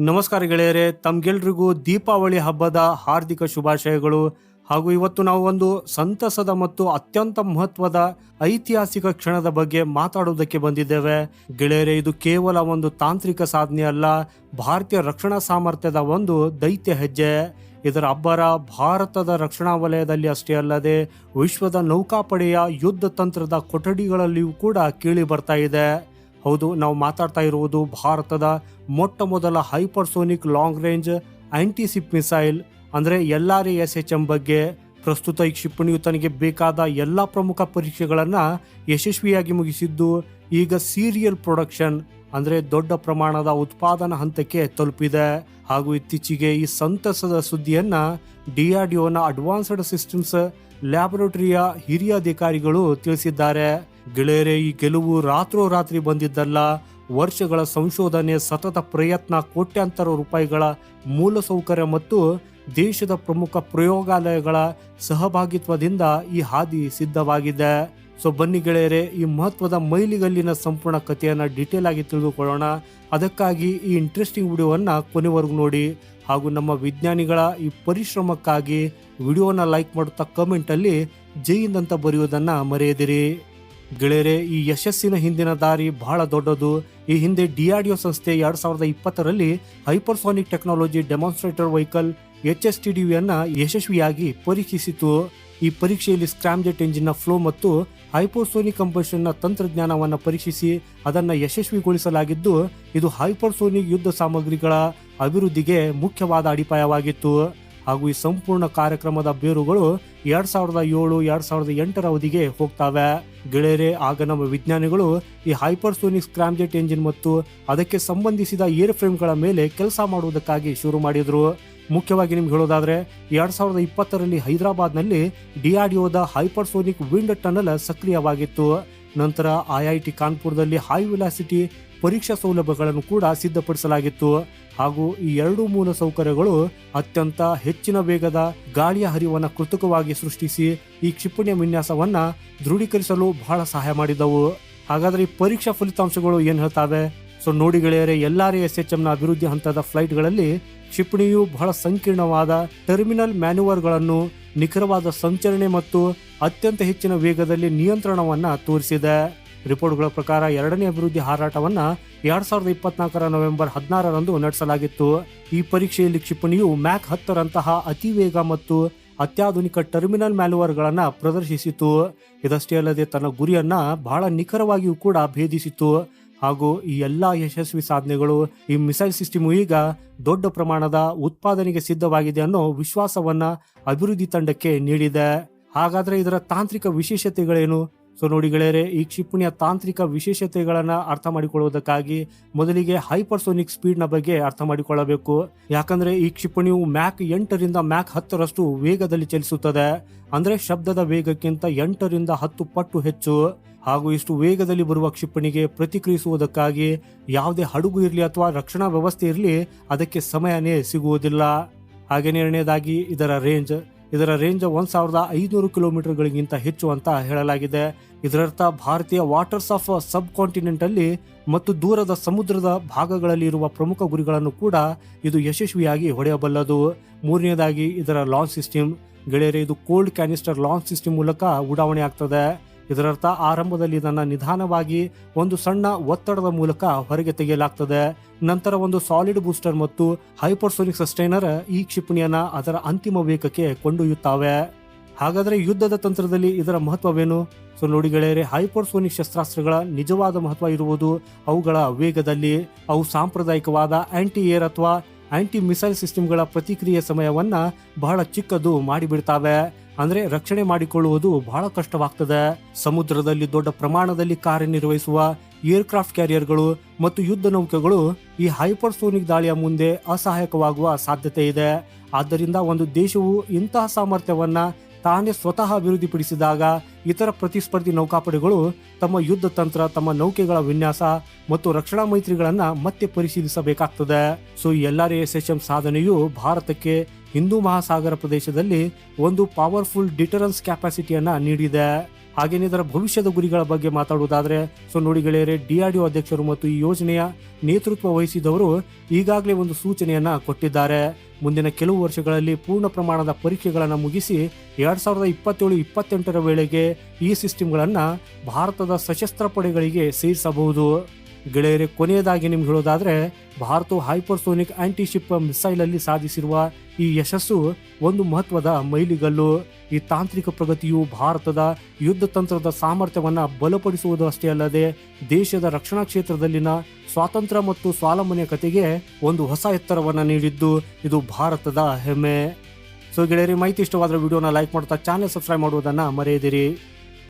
ನಮಸ್ಕಾರ ಗೆಳೆಯರೆ, ತಮ್ಗೆಲ್ರಿಗೂ ದೀಪಾವಳಿ ಹಬ್ಬದ ಹಾರ್ದಿಕ ಶುಭಾಶಯಗಳು. ಹಾಗೂ ಇವತ್ತು ನಾವು ಒಂದು ಸಂತಸದ ಮತ್ತು ಅತ್ಯಂತ ಮಹತ್ವದ ಐತಿಹಾಸಿಕ ಕ್ಷಣದ ಬಗ್ಗೆ ಮಾತಾಡುವುದಕ್ಕೆ ಬಂದಿದ್ದೇವೆ. ಗೆಳೆಯರೆ, ಇದು ಕೇವಲ ಒಂದು ತಾಂತ್ರಿಕ ಸಾಧನೆ ಅಲ್ಲ, ಭಾರತೀಯ ರಕ್ಷಣಾ ಸಾಮರ್ಥ್ಯದ ಒಂದು ದೈತ್ಯ ಹೆಜ್ಜೆ. ಇದರ ಅಬ್ಬರ ಭಾರತದ ರಕ್ಷಣಾ ವಲಯದಲ್ಲಿ ಅಷ್ಟೇ ಅಲ್ಲದೆ, ವಿಶ್ವದ ನೌಕಾಪಡೆಯ ಯುದ್ಧ ತಂತ್ರದ ಕೊಠಡಿಗಳಲ್ಲಿಯೂ ಕೂಡ ಕೇಳಿ ಬರ್ತಾ ಇದೆ. ಹೌದು, ನಾವು ಮಾತಾಡ್ತಾ ಇರುವುದು ಭಾರತದ ಮೊಟ್ಟ ಮೊದಲ hypersonic long range anti ship missile, ಅಂದರೆ L R S H M ಬಗ್ಗೆ ಪ್ರಸ್ತುತ ಈ ಕ್ಷಿಪಣಿಯು ತನಗೆ ಬೇಕಾದ ಎಲ್ಲ ಪ್ರಮುಖ ಪರೀಕ್ಷೆಗಳನ್ನು ಯಶಸ್ವಿಯಾಗಿ ಮುಗಿಸಿದ್ದು ಈಗ ಸೀರಿಯಲ್ ಪ್ರೊಡಕ್ಷನ್, ಅಂದರೆ ದೊಡ್ಡ ಪ್ರಮಾಣದ ಉತ್ಪಾದನಾ ಹಂತಕ್ಕೆ ತಲುಪಿದೆ. ಹಾಗೂ ಇತ್ತೀಚೆಗೆ ಈ ಸಂತಸದ ಸುದ್ದಿಯನ್ನು D R D advanced systems ಲ್ಯಾಬೊರೇಟರಿಯ ಹಿರಿಯ ಅಧಿಕಾರಿಗಳು ತಿಳಿಸಿದ್ದಾರೆ. ಗೆಳೆಯರೆ, ಈ ಗೆಲುವು ರಾತ್ರೋರಾತ್ರಿ ಬಂದಿದ್ದಲ್ಲ. ವರ್ಷಗಳ ಸಂಶೋಧನೆ, ಸತತ ಪ್ರಯತ್ನ, ಕೋಟ್ಯಾಂತರ ರೂಪಾಯಿಗಳ ಮೂಲಸೌಕರ್ಯ ಮತ್ತು ದೇಶದ ಪ್ರಮುಖ ಪ್ರಯೋಗಾಲಯಗಳ ಸಹಭಾಗಿತ್ವದಿಂದ ಈ ಹಾದಿ ಸಿದ್ಧವಾಗಿದೆ. ಸೊ ಬನ್ನಿ ಗೆಳೆಯರೆ, ಈ ಮಹತ್ವದ ಮೈಲಿಗಲ್ಲಿನ ಸಂಪೂರ್ಣ ಕಥೆಯನ್ನ ಡೀಟೇಲ್ ಆಗಿ ತಿಳಿದುಕೊಳ್ಳೋಣ. ಅದಕ್ಕಾಗಿ ಈ ಇಂಟ್ರೆಸ್ಟಿಂಗ್ ವಿಡಿಯೋವನ್ನ ಕೊನೆವರೆಗೂ ನೋಡಿ. ಹಾಗೂ ನಮ್ಮ ವಿಜ್ಞಾನಿಗಳ ಈ ಪರಿಶ್ರಮಕ್ಕಾಗಿ ವಿಡಿಯೋನ ಲೈಕ್ ಮಾಡುತ್ತಾ ಕಮೆಂಟಲ್ಲಿ ಜೈ ಅಂತ ಬರೆಯುವುದನ್ನ ಮರೆಯದಿರಿ. ಗೆಳೆಯರೆ, ಈ ಯಶಸ್ಸಿನ ಹಿಂದಿನ ದಾರಿ ಬಹಳ ದೊಡ್ಡದು. ಈ ಹಿಂದೆ ಡಿಆರ್ಡಿಒ ಸಂಸ್ಥೆ ಎರಡ್ ಸಾವಿರದ ಇಪ್ಪತ್ತರಲ್ಲಿ hypersonic technology demonstrator vehicle H S T ಡಿವಿಯನ್ನ ಯಶಸ್ವಿಯಾಗಿ ಪರೀಕ್ಷಿಸಿತು. ಈ ಪರೀಕ್ಷೆಯಲ್ಲಿ ಸ್ಕ್ರಾಮ್ಜೆಟ್ ಇಂಜಿನ್ನ ಫ್ಲೋ ಮತ್ತು ಹೈಪರ್ಸೋನಿಕ್ ಕಂಪನ್ಷನ್ನ ತಂತ್ರಜ್ಞಾನವನ್ನು ಪರೀಕ್ಷಿಸಿ ಅದನ್ನು ಯಶಸ್ವಿಗೊಳಿಸಲಾಗಿದ್ದು, ಇದು ಹೈಪರ್ಸೋನಿಕ್ ಯುದ್ಧ ಸಾಮಗ್ರಿಗಳ ಅಭಿವೃದ್ಧಿಗೆ ಮುಖ್ಯವಾದ ಅಡಿಪಾಯವಾಗಿತ್ತು. ಹಾಗೂ ಈ ಸಂಪೂರ್ಣ ಕಾರ್ಯಕ್ರಮದ ಬೇರುಗಳು ಎರಡ್ ಸಾವಿರದ ಏಳು, ಎರಡ್ ಸಾವಿರದ ಎಂಟರ ಅವಧಿಗೆ ಹೋಗ್ತಾವೆ. ಗೆಳೆಯರೆ, ಆಗ ನಮ್ಮ ವಿಜ್ಞಾನಿಗಳು ಈ ಹೈಪರ್ಸೋನಿಕ್ ಸ್ಕ್ರಾಮ್ಜೆಟ್ ಎಂಜಿನ್ ಮತ್ತು ಅದಕ್ಕೆ ಸಂಬಂಧಿಸಿದ ಏರ್ ಫ್ರೇಮ್ಗಳ ಮೇಲೆ ಕೆಲಸ ಮಾಡುವುದಕ್ಕಾಗಿ ಶುರು ಮಾಡಿದ್ರು. ಮುಖ್ಯವಾಗಿ ನಿಮ್ಗೆ ಹೇಳೋದಾದ್ರೆ, ಎರಡ್ ಸಾವಿರದ ಇಪ್ಪತ್ತರಲ್ಲಿ ಹೈದರಾಬಾದ್ನಲ್ಲಿ ಡಿಆರ್ಡಿಒದ ಹೈಪರ್ಸೋನಿಕ್ ವಿಂಡ್ ಟನಲ್ ಸಕ್ರಿಯವಾಗಿತ್ತು. ನಂತರ ಐಐಟಿ ಕಾನ್ಪುರದಲ್ಲಿ ಹೈ ವಿಲಾಸಿಟಿ ಪರೀಕ್ಷಾ ಸೌಲಭ್ಯಗಳನ್ನು ಕೂಡ ಸಿದ್ಧಪಡಿಸಲಾಗಿತ್ತು. ಹಾಗೂ ಈ ಎರಡು ಮೂಲ ಸೌಕರ್ಯಗಳು ಅತ್ಯಂತ ಹೆಚ್ಚಿನ ವೇಗದ ಗಾಳಿಯ ಹರಿವನ್ನು ಕೃತಕವಾಗಿ ಸೃಷ್ಟಿಸಿ ಈ ಕ್ಷಿಪಣಿಯ ವಿನ್ಯಾಸವನ್ನ ದೃಢೀಕರಿಸಲು ಬಹಳ ಸಹಾಯ ಮಾಡಿದವು. ಹಾಗಾದ್ರೆ ಈ ಪರೀಕ್ಷಾ ಫಲಿತಾಂಶಗಳು ಏನು ಹೇಳ್ತಾವೆ? ಸೊ ನೋಡಿ ಗೆಳೆಯರೆ, ಎಲ್ಲಾರ್ ಎಸ್ ಎಚ್ ಎಂನ ಅಭಿವೃದ್ಧಿ ಹಂತದ ಫ್ಲೈಟ್ಗಳಲ್ಲಿ ಕ್ಷಿಪಣಿಯು ಬಹಳ ಸಂಕೀರ್ಣವಾದ ಟರ್ಮಿನಲ್ ಮ್ಯಾನ್ಯುವರ್ಗಳನ್ನು ನಿಖರವಾದ ಸಂಚರಣೆ ಮತ್ತು ಅತ್ಯಂತ ಹೆಚ್ಚಿನ ವೇಗದಲ್ಲಿ ನಿಯಂತ್ರಣವನ್ನ ತೋರಿಸಿದೆ. ರಿಪೋರ್ಟ್ಗಳ ಪ್ರಕಾರ ಎರಡನೇ ಅಭಿವೃದ್ಧಿ ಹಾರಾಟವನ್ನು ಎರಡ್ ಸಾವಿರದ ಇಪ್ಪತ್ನಾಲ್ಕರ ನವೆಂಬರ್ ಹದಿನಾರರಂದು ನಡೆಸಲಾಗಿತ್ತು. ಈ ಪರೀಕ್ಷೆಯಲ್ಲಿ ಕ್ಷಿಪಣಿಯು ಮ್ಯಾಕ್ ಹತ್ತರಂತಹ ಅತಿ ವೇಗ ಮತ್ತು ಅತ್ಯಾಧುನಿಕ ಟರ್ಮಿನಲ್ ಮ್ಯಾಲುವರ್ಗಳನ್ನು ಪ್ರದರ್ಶಿಸಿತು. ಇದಷ್ಟೇ ಅಲ್ಲದೆ ತನ್ನ ಗುರಿಯನ್ನ ಬಹಳ ನಿಖರವಾಗಿಯೂ ಕೂಡ ಭೇದಿಸಿತು. ಹಾಗೂ ಈ ಎಲ್ಲ ಯಶಸ್ವಿ ಸಾಧನೆಗಳು ಈ ಮಿಸೈಲ್ ಸಿಸ್ಟಮ್ ಈಗ ದೊಡ್ಡ ಪ್ರಮಾಣದ ಉತ್ಪಾದನೆಗೆ ಸಿದ್ಧವಾಗಿದೆ ಅನ್ನೋ ವಿಶ್ವಾಸವನ್ನ ಅಭಿವೃದ್ಧಿ ತಂಡಕ್ಕೆ ನೀಡಿದೆ. ಹಾಗಾದ್ರೆ ಇದರ ತಾಂತ್ರಿಕ ವಿಶೇಷತೆಗಳೇನು? ಸೊ ನೋಡಿ ಗೆಳೆಯರೆ, ಈ ಕ್ಷಿಪಣಿಯ ತಾಂತ್ರಿಕ ವಿಶೇಷತೆಗಳನ್ನ ಅರ್ಥ ಮಾಡಿಕೊಳ್ಳುವುದಕ್ಕಾಗಿ ಮೊದಲಿಗೆ ಹೈಪರ್ಸೋನಿಕ್ ಸ್ಪೀಡ್ನ ಬಗ್ಗೆ ಅರ್ಥ ಮಾಡಿಕೊಳ್ಳಬೇಕು. ಯಾಕಂದ್ರೆ ಈ ಕ್ಷಿಪಣಿಯು ಮ್ಯಾಕ್ ಎಂಟರಿಂದ ಮ್ಯಾಕ್ ಹತ್ತರಷ್ಟು ವೇಗದಲ್ಲಿ ಚಲಿಸುತ್ತದೆ. ಅಂದ್ರೆ ಶಬ್ದದ ವೇಗಕ್ಕಿಂತ ಎಂಟರಿಂದ ಹತ್ತು ಪಟ್ಟು ಹೆಚ್ಚು. ಹಾಗೂ ಇಷ್ಟು ವೇಗದಲ್ಲಿ ಬರುವ ಕ್ಷಿಪಣಿಗೆ ಪ್ರತಿಕ್ರಿಯಿಸುವುದಕ್ಕಾಗಿ ಯಾವುದೇ ಹಡಗು ಇರಲಿ ಅಥವಾ ರಕ್ಷಣಾ ವ್ಯವಸ್ಥೆ ಇರಲಿ, ಅದಕ್ಕೆ ಸಮಯನೇ ಸಿಗುವುದಿಲ್ಲ. ಹಾಗೆ ಎರಡನೇದಾಗಿ ಇದರ ರೇಂಜ್. ಇದರ ರೇಂಜ್ ಒಂದು ಸಾವಿರದ ಐನೂರು ಕಿಲೋಮೀಟರ್ಗಳಿಗಿಂತ ಹೆಚ್ಚು ಅಂತ ಹೇಳಲಾಗಿದೆ. ಇದರರ್ಥ ಭಾರತೀಯ ವಾಟರ್ಸ್ ಆಫ್ ಸಬ್ ಕಾಂಟಿನೆಂಟ್ ಅಲ್ಲಿ ಮತ್ತು ದೂರದ ಸಮುದ್ರದ ಭಾಗಗಳಲ್ಲಿ ಇರುವ ಪ್ರಮುಖ ಗುರಿಗಳನ್ನು ಕೂಡ ಇದು ಯಶಸ್ವಿಯಾಗಿ ಹೊಡೆಯಬಲ್ಲದು. ಮೂರನೇದಾಗಿ ಇದರ ಲಾಂಚ್ ಸಿಸ್ಟಮ್ ಗೆಳೆಯರೆ, ಇದು ಕೋಲ್ಡ್ ಕ್ಯಾನಿಸ್ಟರ್ ಲಾಂಚ್ ಸಿಸ್ಟಮ್ ಮೂಲಕ ಉಡಾವಣೆ ಆಗ್ತದೆ. ಇದರರ್ಥ ಆರಂಭದಲ್ಲಿ ಇದನ್ನು ನಿಧಾನವಾಗಿ ಒಂದು ಸಣ್ಣ ಒತ್ತಡದ ಮೂಲಕ ಹೊರಗೆ ತೆಗೆಯಲಾಗ್ತದೆ. ನಂತರ ಒಂದು ಸಾಲಿಡ್ ಬೂಸ್ಟರ್ ಮತ್ತು ಹೈಪರ್ಸೋನಿಕ್ ಸಸ್ಟೈನರ್ ಈ ಕ್ಷಿಪಣಿಯನ್ನ ಅದರ ಅಂತಿಮ ವೇಗಕ್ಕೆ ಕೊಂಡೊಯ್ಯುತ್ತವೆ. ಹಾಗಾದ್ರೆ ಯುದ್ಧದ ತಂತ್ರದಲ್ಲಿ ಇದರ ಮಹತ್ವವೇನು? ಸೊ ನೋಡಿ ಗೆಳೆಯರೆ, ಹೈಪರ್ಸೋನಿಕ್ ಶಸ್ತ್ರಾಸ್ತ್ರಗಳ ನಿಜವಾದ ಮಹತ್ವ ಇರುವುದು ಅವುಗಳ ವೇಗದಲ್ಲಿ, ಅವು ಸಾಂಪ್ರದಾಯಿಕವಾದ ಆಂಟಿ ಏರ್ ಅಥವಾ ಆಂಟಿ ಮಿಸೈಲ್ ಸಿಸ್ಟಮ್ಗಳ ಪ್ರತಿಕ್ರಿಯೆ ಸಮಯವನ್ನ ಬಹಳ ಚಿಕ್ಕದು ಮಾಡಿಬಿಡ್ತಾವೆ. ಅಂದ್ರೆ ರಕ್ಷಣೆ ಮಾಡಿಕೊಳ್ಳುವುದು ಬಹಳ ಕಷ್ಟವಾಗ್ತದೆ. ಸಮುದ್ರದಲ್ಲಿ ದೊಡ್ಡ ಪ್ರಮಾಣದಲ್ಲಿ ಕಾರ್ಯನಿರ್ವಹಿಸುವ ಏರ್ಕ್ರಾಫ್ಟ್ ಕ್ಯಾರಿಯರ್ಗಳು ಮತ್ತು ಯುದ್ಧ ನೌಕೆಗಳು ಈ ಹೈಪರ್ಸೋನಿಕ್ ದಾಳಿಯ ಮುಂದೆ ಅಸಹಾಯಕವಾಗುವ ಸಾಧ್ಯತೆ ಇದೆ. ಆದ್ದರಿಂದ ಒಂದು ದೇಶವು ಇಂತಹ ಸಾಮರ್ಥ್ಯವನ್ನ ತಾನೇ ಸ್ವತಃ ಅಭಿವೃದ್ಧಿಪಡಿಸಿದಾಗ ಇತರ ಪ್ರತಿಸ್ಪರ್ಧಿ ನೌಕಾಪಡೆಗಳು ತಮ್ಮ ಯುದ್ಧ ತಂತ್ರ, ತಮ್ಮ ನೌಕೆಗಳ ವಿನ್ಯಾಸ ಮತ್ತು ರಕ್ಷಣಾ ಮೈತ್ರಿಗಳನ್ನ ಮತ್ತೆ ಪರಿಶೀಲಿಸಬೇಕಾಗ್ತದೆ. ಸೊ, ಈ ಎಲ್ ಆರ್ ಎಸ್ ಸಾಧನೆಯು ಭಾರತಕ್ಕೆ ಹಿಂದೂ ಮಹಾಸಾಗರ ಪ್ರದೇಶದಲ್ಲಿ ಒಂದು ಪವರ್ಫುಲ್ ಡಿಟರೆನ್ಸ್ ಕೆಪಾಸಿಟಿಯನ್ನ ನೀಡಿದೆ. ಹಾಗೇನೆ ಇದರ ಭವಿಷ್ಯದ ಗುರಿಗಳ ಬಗ್ಗೆ ಮಾತಾಡುವುದಾದ್ರೆ, ಸೊ ನೋಡಿ ಗೆಳೆಯರೆ ಡಿಆರ್ಡಿಒ ಅಧ್ಯಕ್ಷರು ಮತ್ತು ಈ ಯೋಜನೆಯ ನೇತೃತ್ವ ವಹಿಸಿದವರು ಈಗಾಗಲೇ ಒಂದು ಸೂಚನೆಯನ್ನ ಕೊಟ್ಟಿದ್ದಾರೆ. ಮುಂದಿನ ಕೆಲವು ವರ್ಷಗಳಲ್ಲಿ ಪೂರ್ಣ ಪ್ರಮಾಣದ ಪರೀಕ್ಷೆಗಳನ್ನು ಮುಗಿಸಿ ಎರಡ್ ಸಾವಿರದ ಇಪ್ಪತ್ತೇಳು, ಇಪ್ಪತ್ತೆಂಟರ ವೇಳೆಗೆ ಈ ಸಿಸ್ಟಮ್ಗಳನ್ನು ಭಾರತದ ಸಶಸ್ತ್ರ ಪಡೆಗಳಿಗೆ ಸೇರಿಸಬಹುದು. ಗೆಳೆಯರೆ, ಕೊನೆಯದಾಗಿ ನಿಮ್ಗೆ ಹೇಳೋದಾದ್ರೆ ಭಾರತವು ಹೈಪರ್ಸೋನಿಕ್ ಆಂಟಿಶಿಪ್ ಮಿಸೈಲ್ ಅಲ್ಲಿ ಸಾಧಿಸಿರುವ ಈ ಯಶಸ್ಸು ಒಂದು ಮಹತ್ವದ ಮೈಲಿಗಲ್ಲು. ಈ ತಾಂತ್ರಿಕ ಪ್ರಗತಿಯು ಭಾರತದ ಯುದ್ಧ ತಂತ್ರದ ಸಾಮರ್ಥ್ಯವನ್ನು ಬಲಪಡಿಸುವುದು ಅಷ್ಟೇ ಅಲ್ಲದೆ ದೇಶದ ರಕ್ಷಣಾ ಕ್ಷೇತ್ರದಲ್ಲಿನ ಸ್ವಾತಂತ್ರ್ಯ ಮತ್ತು ಸ್ವಾವಲಂಬನೆಯತೆಗೆ ಒಂದು ಹೊಸ ಎತ್ತರವನ್ನು ನೀಡಿದ್ದು ಇದು ಭಾರತದ ಹೆಮ್ಮೆ. ಸೊ ಗೆಳೆಯರಿ, ಮಾಹಿತಿ ಇಷ್ಟವಾದ ವಿಡಿಯೋನ ಲೈಕ್ ಮಾಡ್ತಾ ಚಾನೆಲ್ ಸಬ್ಸ್ಕ್ರೈಬ್ ಮಾಡುವುದನ್ನು ಮರೆಯದಿರಿ.